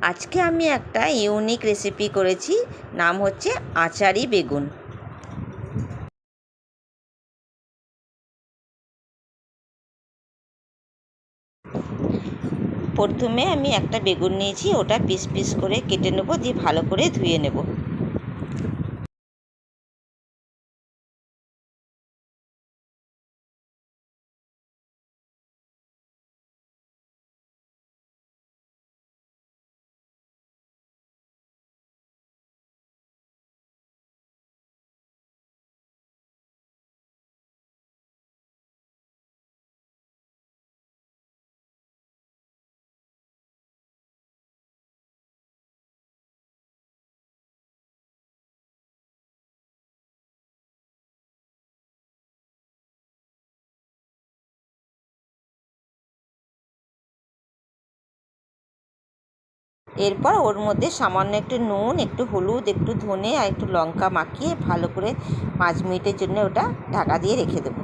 আজকে আমি একটা ইউনিক রেসিপি করেছি, নাম হচ্ছে আচারি বেগুন। প্রথমে আমি একটা বেগুন নিয়েছি, ওটা পিস পিস করে কেটে নেব, দিয়ে ভালো করে ধুয়ে নেব। এরপর ওর মধ্যে সামান্য একটু নুন, একটু হলুদ, একটু ধনে আর একটু লঙ্কা মাখিয়ে ভালো করে পাঁচ মিনিটের জন্য ওটা ঢাকা দিয়ে রেখে দেবো।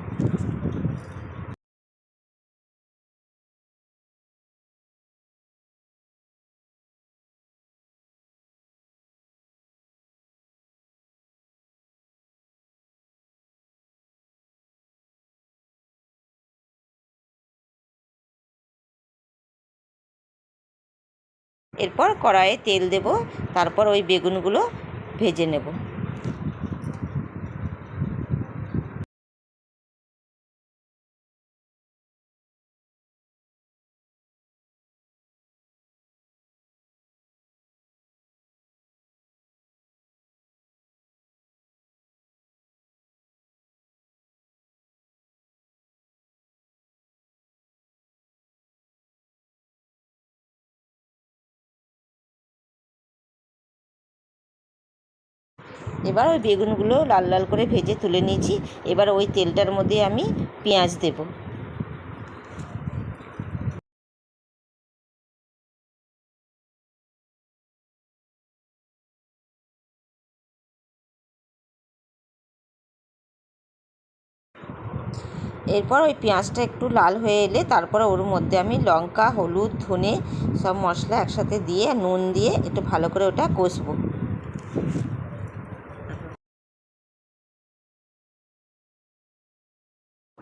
এরপর কড়াইয়ে তেল দেব তারপর ওই বেগুনগুলো ভেজে নেব। এবার ওই বেগুনগুলো লাল লাল করে ভেজে তুলে নিয়েছি। এবার ওই তেলটার মধ্যে আমি পেঁয়াজ দেব। এরপর ওই পেঁয়াজটা একটু লাল হয়ে এলে তারপরে ওর মধ্যে আমি লঙ্কা, হলুদ, ধনে সব মশলা একসাথে দিয়ে, নুন দিয়ে একটু ভালো করে ওটা কষবো।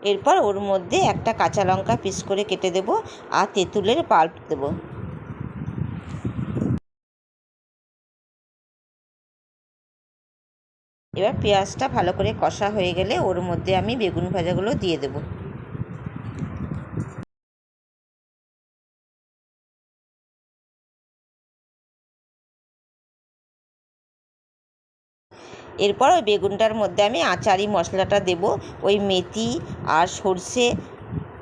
এরপর ওর মধ্যে একটা কাঁচা লঙ্কা পিস করে কেটে দেব আর তেঁতুলের পাল্প দেব। এবার পেঁয়াজটা ভালো করে কষা হয়ে গেলে ওর মধ্যে আমি বেগুন ভাজাগুলো দিয়ে দেবো। এরপর ওই বেগুনটার মধ্যে আমি আচারি মশলাটা দেব। ওই মেথি আর সর্ষে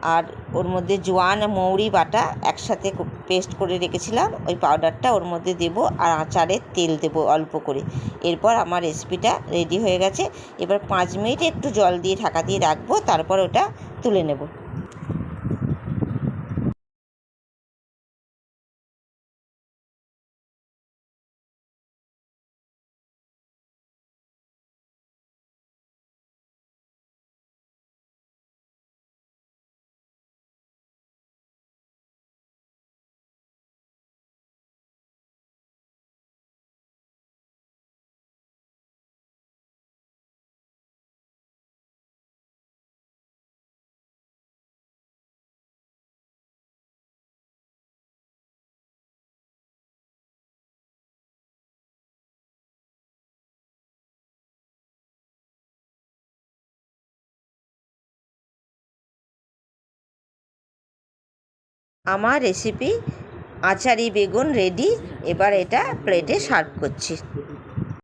আর ওর মধ্যে জোয়ান মৌরি বাটা একসাথে পেস্ট করে রেখেছিলাম। ওই পাউডারটা ওর মধ্যে দেব আর আচারের তেল দেব অল্প করে। এরপর আমার রেসিপিটা রেডি হয়ে গেছে। এবার পাঁচ মিনিট একটু জল দিয়ে ঢাকা দিয়ে রাখব, তারপর ওটা তুলে নেব। আমার রেসিপি আচারি বেগুন রেডি এবার এটা প্লেটে সার্ভ করছি।